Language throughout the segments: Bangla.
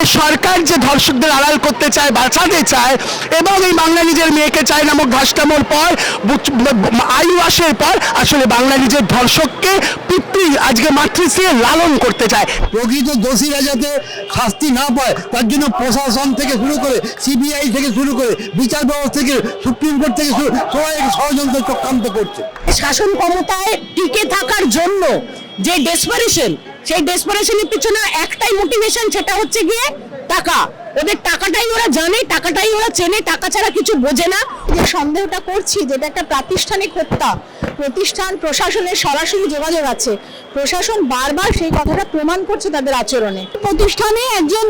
সরকার যে ধর্ষকদের আড়াল করতে চায় বাঁচাতে চায় এবং এই বাংলা নিজের মেয়েকে চায় নামক ঘাসটামোর পর আসের পর আসলে বাংলা নিজের ধর্ষককে পিতৃ আজকে মাতৃশ্রী লালন করতে চায়। প্রকৃত দোষীরা যাতে শাস্তি না পায় তার জন্য প্রশাসন থেকে শুরু করে সিবিআই থেকে শুরু করে বিচার ব্যবস্থা থেকে সুপ্রিম কোর্ট থেকে শুরু সবাই ষড়যন্ত্র চক্রান্ত করছে। শাসন ক্ষমতায় টিকে থাকার জন্য যে ডেসপারেশন সেই ডেসপারেশনের পিছনে একটাই মোটিভেশন সেটা হচ্ছে গিয়ে টাকা। ওদের টাকাটাই ওরা জানে, টাকাটাই ওরা চেনে, টাকা ছাড়া কিছু বোঝে না। যে সন্দেহটা করছি যেটা একটা প্রাতিষ্ঠানিক হত্যা। প্রতিষ্ঠান, প্রশাসনের সরাসরি যোগাযোগ আছে। প্রশাসন বারবার সেই কথাটা প্রমাণ করছে তাদের আচরণে। প্রতিষ্ঠানে একজন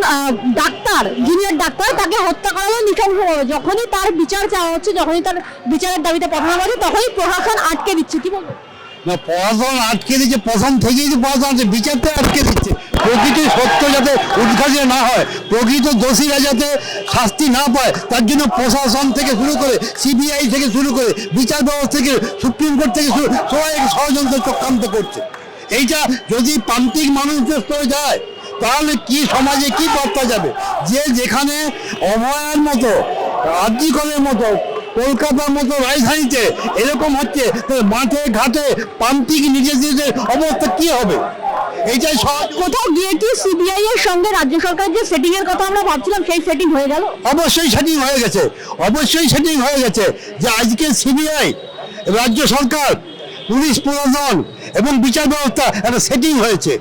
ডাক্তার জুনিয়র ডাক্তার তাকে হত্যা করা হলো নৃশংসভাবে যখনই তার বিচার চাওয়া হচ্ছে, যখনই তার বিচারের দাবিতে পাঠানো হচ্ছে, তখনই প্রশাসন আটকে দিচ্ছে। কি বলব? না, পড়াশোনা আটকে দিচ্ছে প্রথম থেকেই যে পড়াশোনা আছে, বিচারটা আটকে দিচ্ছে। প্রকৃত সত্য যাতে উদ্ঘাটন না হয়, প্রকৃত দোষীরা যাতে শাস্তি না পায়, তার জন্য প্রশাসন থেকে শুরু করে, সিবিআই থেকে শুরু করে, বিচার ব্যবস্থা থেকে, সুপ্রিম কোর্ট থেকে শুরু, সবাই ষড়যন্ত্র চক্রান্ত করছে। এইটা যদি প্রান্তিক মানুষদের স্তরে যায়, তাহলে কি সমাজে কি বার্তা যাবে? যে যেখানে অভয়ার মতো আর্যিকলের মতো কলকাতার মতো রাজধানীতে এরকম হচ্ছে মাঠে ঘাটে প্রান্তিক নিজেদের অবস্থা কি হবে? এইটাই কোথাও গিয়ে কি সিবিআই এর সঙ্গে রাজ্য সরকার যে সেটিং এর কথা আমরা ভাবছিলাম সেই সেটিং হয়ে গেল? অবশ্যই সেটিং হয়ে গেছে। অবশ্যই সেটিং হয়ে গেছে যে আজকে সিবিআই রাজ্য সরকার পুলিশ প্রশাসন এবং বিচার ব্যবস্থা একটা সেটিং হয়েছে।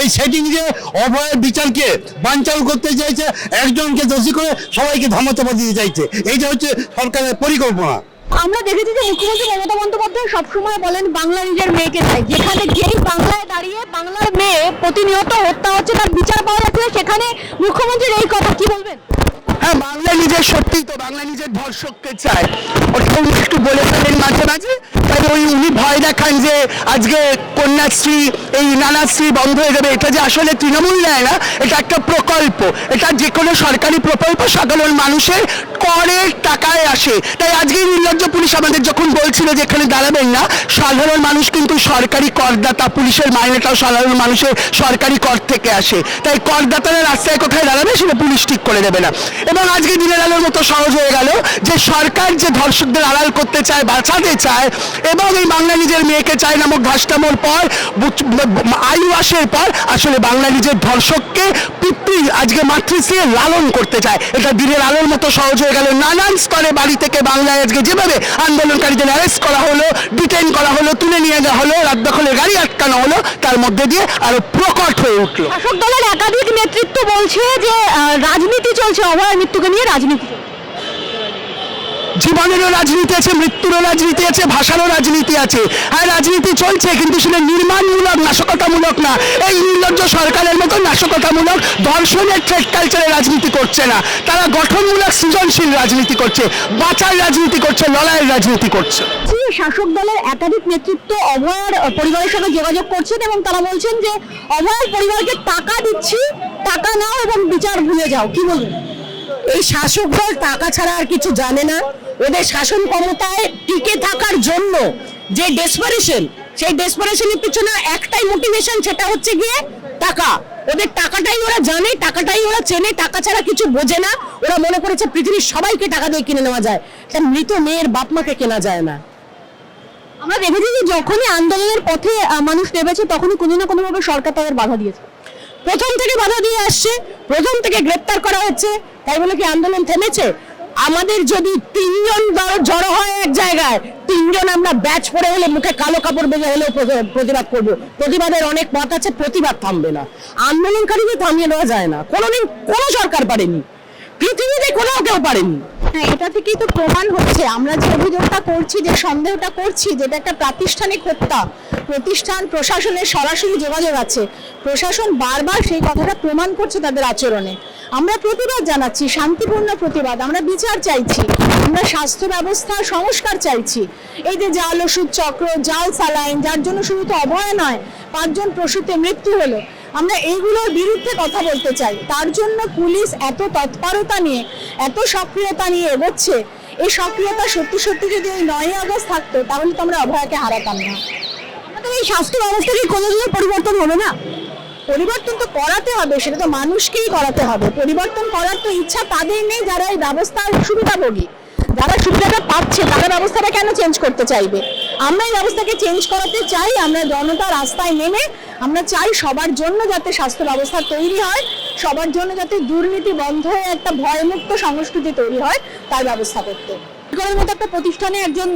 এই সেটিং যে অভয়ের বিচারকে বাঞ্চাল করতে চাইছে, একজনকে দোষী করে সবাইকে ধামাচাপা দিতে চাইছে। এইটা হচ্ছে সরকারের পরিকল্পনা। আমরা দেখেছি যে মুখ্যমন্ত্রী মমতা বন্দ্যোপাধ্যায় সবসময় বলেন, বাংলা নিজের মেয়েকে চাই। যেখানে যেই বাংলায় দাঁড়িয়ে বাংলার মেয়ে প্রতিনিয়ত হত্যা হচ্ছে, তার বিচার পাওয়া যাচ্ছে সেখানে মুখ্যমন্ত্রীর এই কথা কি বলবেন? হ্যাঁ বাংলা নিজের সত্যি তো বাংলা নিজের ধর্ষককে চায়। ওটা একটু বলে ফেলেন মাঝে মাঝে। তাই ওই উনি ভয় দেখান যে আজকে কন্যাশ্রী, এই নানাশ্রী বন্ধ হয়ে যাবে। এটা যে আসলে তৃণমূল নেয় না, এটা একটা প্রকল্প। এটা যে কোনো সরকারি প্রকল্প সাধারণ মানুষের করের টাকায় আসে। তাই আজকে নির্লজ্জ পুলিশ আমাদের যখন বলছিল যে এখানে দাঁড়াবেন না, সাধারণ মানুষ কিন্তু সরকারি করদাতা, পুলিশের মাইনেটাও সাধারণ মানুষের সরকারি কর থেকে আসে। তাই করদাতারা রাস্তায় কোথায় দাঁড়াবে সেটা পুলিশ ঠিক করে দেবে না। এবং আজকে দিনের আলোর মতো সহজ হয়ে গেল যে সরকার যে ধর্ষকদের আড়াল করতে চায়, বাঁচাতে চায় এবং এই বাংলা নিজের মেয়েকে চায় নামক ঘাসটামোর পর আসের পর আসলে বাংলা নিজের ধর্ষককে পিতৃ, আজকে মাতৃশ্রী লালন করতে চায়। এটা দিনের আলোর মতো সহজ হয়ে গেল। নানান স্তরে বাড়ি থেকে বাংলায় আজকে যেভাবে আন্দোলনকারীদের অ্যারেস্ট করা হলো ডিটেন করা হলো, তুলে নিয়ে যাওয়া হলো, রাত দখলের গাড়ি আটকানো হলো, তার মধ্যে দিয়ে আরও প্রকট হয়ে উঠল। শাসক দলের একাধিক নেতৃত্ব বলছে যে রাজনীতি চলছে অভয় মৃত্যুকে নিয়ে রাজনীতি জীবনেরও রাজনীতি আছে মৃত্যুরও রাজনীতি আছে ভাষারও রাজনীতি আছে। আর রাজনীতি চলছে কিন্তু সেটা নির্মাণমূলক নাশকতামূলক না। এই নির্লজ্জ সরকারের মতো নাশকতামূলক ধর্ষণের ট্রেড কালচারে রাজনীতি করছে না। তারা গঠনমূলক সৃজনশীল রাজনীতি করছে বাঁচার রাজনীতি করছে লড়াইয়ের রাজনীতি করছে। শাসক দলের একাধিক নেতৃত্ব অভয়ার পরিবারের সঙ্গে যোগাযোগ করছেন এবং তারা বলছেন যে অভয়ার পরিবারকে টাকা দিচ্ছি টাকা নাও এবং বিচার ভুলে যাও। কি বলবেন? এই শাসক দল টাকা ছাড়া আর কিছু জানে না। ওদের শাসন ক্ষমতায় টিকে থাকার জন্য যে ডেসপারেশন সেই ডেসপারেশনের পিছনে একটাই মোটিভেশন সেটা হচ্ছে গিয়ে টাকা। ওদের টাকাটাই ওরা জানে, টাকাটাই ওরা চেনে, টাকা ছাড়া কিছু বোঝে না। ওরা মনে করেছে পৃথিবীর সবাইকে টাকা দিয়ে কিনে নেওয়া যায়। তা মৃত মেয়ের বাপ মাকে কেনা যায় না। আমরা দেখেছি যে যখনই আন্দোলনের পথে মানুষ নেমেছে, তখনই কোনো না কোনোভাবে সরকার তাদের বাধা দিয়েছে। প্রথম থেকে বাধা দিয়ে আসছে, প্রথম থেকে গ্রেপ্তার করা হচ্ছে। তাই বলে কি আন্দোলন থেমেছে? আমাদের যদি তিনজন জড়ো হয় এক জায়গায়, তিনজন আমরা ব্যাচ পরে হলে মুখে কালো কাপড় বেঁধে হলেও প্রতিবাদ করব। প্রতিবাদের অনেক পথ আছে, প্রতিবাদ থামবে না। আন্দোলনকারীদের থামিয়ে দেওয়া যায় না। কোনোদিন কোনো সরকার পারেনি। পৃথিবীতে কোথাও কেউ পারেনি। হ্যাঁ এটা থেকেই তো প্রমাণ হচ্ছে। আমরা যে অভিযোগটা করছি, যে সন্দেহটা করছি, যেটা একটা প্রাতিষ্ঠানিক হত্যা। প্রতিষ্ঠান, প্রশাসনের সরাসরি যোগাযোগ আছে। প্রশাসন বারবার সেই কথাটা প্রমাণ করছে তাদের আচরণে। আমরা প্রতিবাদ জানাচ্ছি, শান্তিপূর্ণ প্রতিবাদ। আমরা বিচার চাইছি। আমরা স্বাস্থ্য ব্যবস্থার সংস্কার চাইছি। এই যে জাল, ওষুধ, চক্র, জাল সালাইন যার জন্য শুধু তো অভয় নয়, পাঁচজন প্রসূতে মৃত্যু হলো। আমরা এইগুলোর বিরুদ্ধে কথা বলতে চাই। তার জন্য পুলিশ এত তৎপরতা নিয়ে এত সক্রিয়তা নিয়ে এগোচ্ছে। এই সক্রিয়তা সত্যি সত্যি যদি ওই নয় আগস্ট থাকতো তাহলে তো আমরা অভয়াকে হারাতাম না। আমাদের এই স্বাস্থ্য ব্যবস্থা কি কোনোদিনও পরিবর্তন হবে না? পরিবর্তন তো করাতে হবে সেটা তো মানুষকেই করাতে হবে। পরিবর্তন করার তো ইচ্ছা তাদের নেই যারা এই ব্যবস্থার সুবিধাভোগী। যারা সুবিধাটা পাচ্ছে তারা ব্যবস্থাটা কেন চেঞ্জ করতে চাইবে? আমরা এই ব্যবস্থাকে চেঞ্জ করাতে চাই, আমরা জনতা রাস্তায় নেমে আমরা চাই সবার জন্য যাতে স্বাস্থ্য ব্যবস্থা তৈরি হয়, সবার জন্য যাতে দুর্নীতি বন্ধ হয়ে একটা ভয়মুক্ত সংস্কৃতি তৈরি হয়, তার ব্যবস্থা করতে। মেডিকেলের মতো একটা প্রতিষ্ঠানে একজন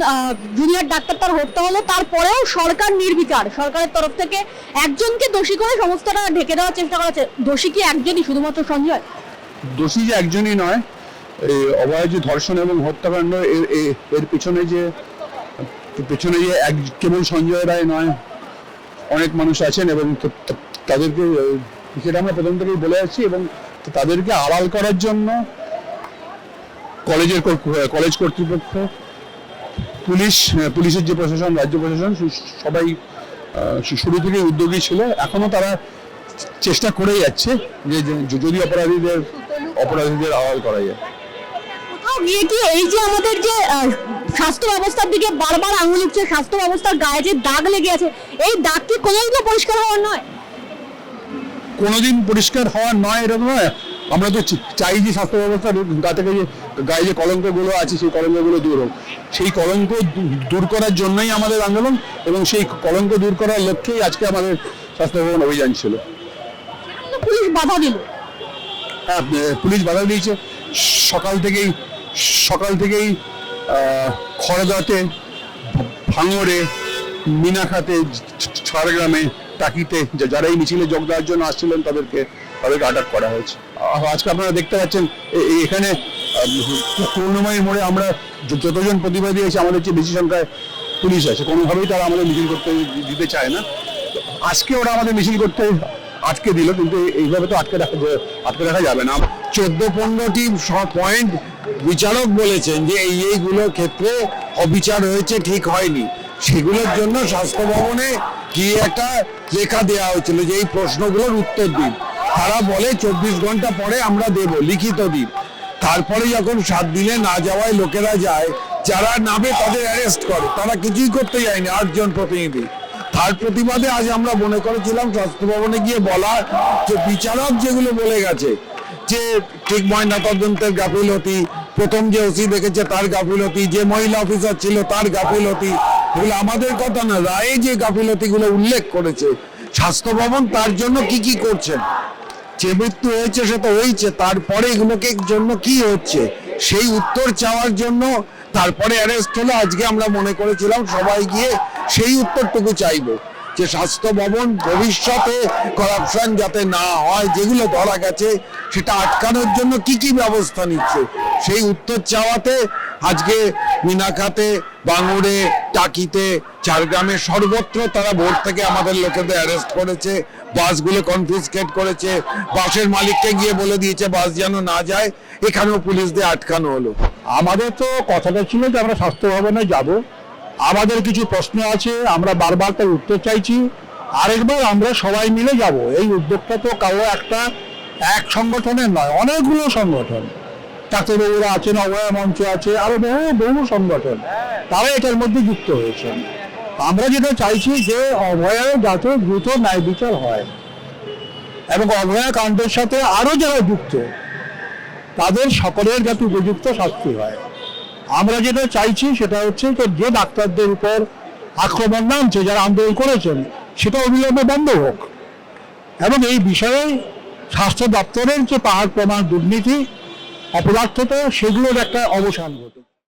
জুনিয়র ডাক্তার তার হত্যা হলো, তারপরেও সরকার নির্বিচার সরকারের তরফ থেকে একজনকে দোষী করে সমস্তটা ঢেকে দেওয়ার চেষ্টা করা হচ্ছে। দোষী কি একজনই, শুধুমাত্র সঞ্জয়? দোষী যে একজনই নয় অভয় যে ধর্ষণ এবং হত্যাকাণ্ড এর পিছনে যে পেছনে যে এক কেবল সঞ্জয় রায় নয়, অনেক মানুষ আছেন এবং তাদেরকে সেটা আমরা প্রথম থেকেই বলে যাচ্ছি এবং তাদেরকে আড়াল করার জন্য কলেজের কলেজ কর্তৃপক্ষ, পুলিশ পুলিশের যে প্রশাসন, রাজ্য প্রশাসন সবাই শুরু থেকেই উদ্যোগী ছিল। এখনও তারা চেষ্টা করে যাচ্ছে যে যদি অপরাধীদের অপরাধীদের আড়াল করা যায়। গিয়ে কি এই যে আমাদের যে স্বাস্থ্য ব্যবস্থার দিকে বারবার আঙুল উঠছে স্বাস্থ্য ব্যবস্থার গায়ে যে দাগ লেগে আছে এই দাগ কি কোনোদিন পরিষ্কার হওয়ার নয়? কোনোদিন পরিষ্কার হওয়া নয় এরকম নয়। আমরা তো চাই যে স্বাস্থ্য ব্যবস্থা গা থেকে যে গায়ে যে কলঙ্কগুলো আছে সেই কলঙ্কগুলো দূর হোক। সেই কলঙ্ক দূর করার জন্যই আমাদের আন্দোলন এবং সেই কলঙ্ক দূর করার লক্ষ্যেই আজকে আমাদের স্বাস্থ্য ভবন অভিযান ছিল। পুলিশ বাধা দিল। হ্যাঁ পুলিশ বাধা দিয়েছে। সকাল থেকেই সকাল থেকেই খড়দাতে, ভাঙড়ে, মিনাখাতে ঝাড়গ্রামে টাকিতে যারা এই মিছিলে যোগ দেওয়ার জন্য আসছিলেন তাদেরকে তাদেরকে আটক করা হয়েছে। আজকে আপনারা দেখতে পাচ্ছেন এখানে করুণাময়ী মোড়ে আমরা যতজন প্রতিবাদী আছে আমাদের চেয়ে বেশি সংখ্যায় পুলিশ আছে, কোনোভাবেই তারা আমাদের মিছিল করতে দিতে চায় না। আজকে ওরা আমাদের মিছিল করতে আটকে দিল, কিন্তু এইভাবে তো আটকে রাখা আটকে রাখা যাবে না। চোদ্দ পনেরোটি পয়েন্ট বিচারক বলেছেন যে এই এইগুলোর ক্ষেত্রে অবিচার হয়েছে, ঠিক হয়নি। সেগুলোর জন্য স্বাস্থ্য ভবনে কি একটা লেখা দেওয়া হয়েছিল যে এই প্রশ্নগুলোর উত্তর দিন। তারা বলে, চব্বিশ ঘণ্টা পরে আমরা দেব, লিখিত দিন। তারপরে যখন সাত দিনে না যাওয়ায় লোকেরা যায়, যারা নামে তাদের অ্যারেস্ট করে। তারা কিছুই করতে যায়নি, আটজন প্রতিনিধি। তার প্রতিবাদে আজ আমরা মনে করেছিলাম, স্বাস্থ্য ভবনে গিয়ে বলা যে বিচারক যেগুলো বলে গেছে যে ঠিক ময়না তদন্তের গাফিলতি, প্রথম যে ওসি দেখেছে তার গাফিলতি, যে মহিলা অফিসার ছিল তার গাফিলতি, এগুলো আমাদের কথা না, রায়ে যে গাফিলতিগুলো উল্লেখ করেছে, স্বাস্থ্য ভবন তার জন্য কি কি করছেন? যে মৃত্যু হয়েছে সে তো হয়েছে, তারপরে এগুলোকে জন্য কি হচ্ছে? সেই উত্তর চাওয়ার জন্য তারপরে অ্যারেস্ট হলো, আজকে আমরা মনে করেছিলাম সবাই গিয়ে সেই উত্তরটুকু চাইব। যে স্বাস্থ্য ভবন ভবিষ্যতে করাপশন যাতে না হয়, যেগুলো ধরা গেছে, সেটা আটকানোর জন্য কি কি ব্যবস্থা নিচ্ছে? সেই উত্তর চাওয়াতে আজকে মিনাখাতে বাঙুরে, টাকিতে, ঝাড়গ্রামে সর্বত্র তারা ভোর থেকে আমাদের লোকেদের অ্যারেস্ট করেছে, বাসগুলো কনফিসকেট করেছে, বাসের মালিককে গিয়ে বলে দিয়েছে বাস যেন না যায়, এখানেও পুলিশ দিয়ে আটকানো হলো। আমাদের তো কথাটা ছিল যে আমরা স্বাস্থ্য ভবনে যাব। আমাদের কিছু প্রশ্ন আছে, আমরা বারবার তার উত্তর চাইছি। আরেকবার আমরা সবাই মিলে যাব। এই উদ্যোগটা তো কারও একটা, এক সংগঠনের নয়, অনেকগুলো সংগঠন। ডাক্তারবাবুরা আছেন অভয় মঞ্চ আছে, আরও বহু বহু সংগঠন। তারা এটার মধ্যে যুক্ত হয়েছেন। আমরা যেটা চাইছি যে অভয়ের যাতে দ্রুত ন্যায় বিচার হয় এবং অভয়া কাণ্ডের সাথে আরও যারা যুক্ত, তাদের সকলের যাতে উপযুক্ত শাস্তি হয়। আমরা যেটা চাইছি সেটা হচ্ছে যে ডাক্তারদের উপর আক্রমণ নামছে, যারা আন্দোলন করেছেন, সেটা অবিলম্বে বন্ধ হোক। এবং এই বিষয়ে স্বাস্থ্য দপ্তরের যে পাহাড় প্রমাণ দুর্নীতি, অপদার্থতা, সেগুলোর একটা অবসান ঘটুক।